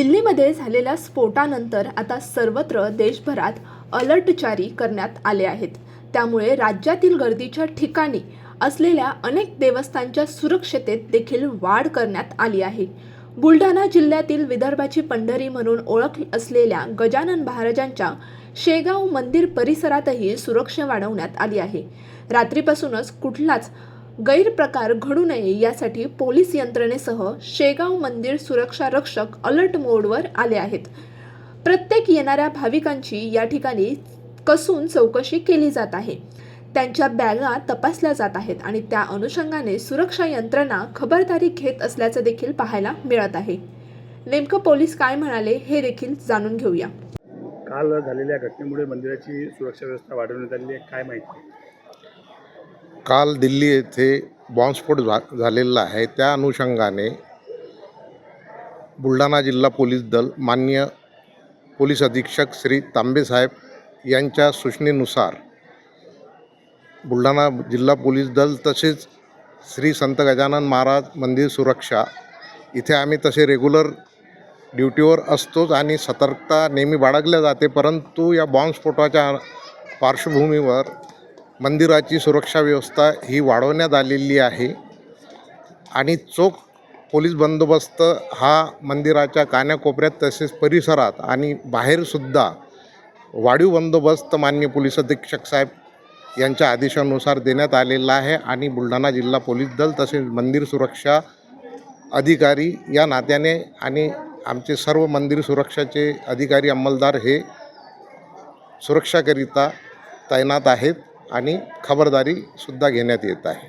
दिल्लीमध्ये झालेल्या स्फोटानंतर आता सर्वत्र देशभरात अलर्ट जारी करण्यात आले आहेत. त्यामुळे राज्यातील गर्दीच्या ठिकाणी असलेल्या अनेक देवस्थानच्या सुरक्षतेत देखील वाढ करण्यात आली आहे. बुलढाणा जिल्ह्यातील विदर्भाची पंढरी म्हणून ओळख असलेल्या गजानन महाराजांच्या शेगाव मंदिर परिसरातही सुरक्षा वाढवण्यात आली आहे. रात्रीपासूनच कुठलाच गैरप्रकार घडू नये यासाठी पोलीस यंत्रणेसह शेगाव मंदिर सुरक्षा रक्षक अलर्ट मोडवर आले आहेत. प्रत्येक येणाऱ्या भाविकांची या ठिकाणी कसून चौकशी केली जात आहे. त्यांच्या बॅगा तपासल्या जात आहेत आणि त्या अनुषंगाने सुरक्षा यंत्रणा खबरदारी घेत असल्याचं देखील पाहायला मिळत आहे. नेमकं पोलीस काय म्हणाले हे देखील जाणून घेऊया. काल झालेल्या घटनेमुळे मंदिराची सुरक्षा व्यवस्था वाढवण्यात आली आहे. काय माहिती? काल दिल्ली येथे बॉम्बस्फोट झा झालेला आहे. त्या अनुषंगाने बुलढाणा जिल्हा पोलीस दल मान्य पोलीस अधीक्षक श्री तांबेसाहेब यांच्या सूचनेनुसार बुलढाणा जिल्हा पोलीस दल तसेच श्री संत गजानन महाराज मंदिर सुरक्षा इथे आम्ही तसे रेग्युलर ड्युटीवर असतोच आणि सतर्कता नेहमी बाळगल्या जाते परंतु या बॉम्बस्फोटाच्या पार्श्वभूमीवर मंदिराची सुरक्षा व्यवस्था ही वाढवण्यात आलेली आहे. आणि चोख पोलीस बंदोबस्त हा मंदिराच्या कान्याकोपऱ्यात तसेच परिसरात आणि बाहेरसुद्धा वाढीव बंदोबस्त मान्य पोलीस अधीक्षक साहेब यांच्या आदेशानुसार देण्यात आलेला आहे आणि बुलढाणा जिल्हा पोलीस दल तसेच मंदिर सुरक्षा अधिकारी या नात्याने आणि आमचे सर्व मंदिर सुरक्षाचे अधिकारी अंमलदार हे सुरक्षाकरिता तैनात आहेत. आणि खबरदारीसुद्धा घेण्यात येत आहे.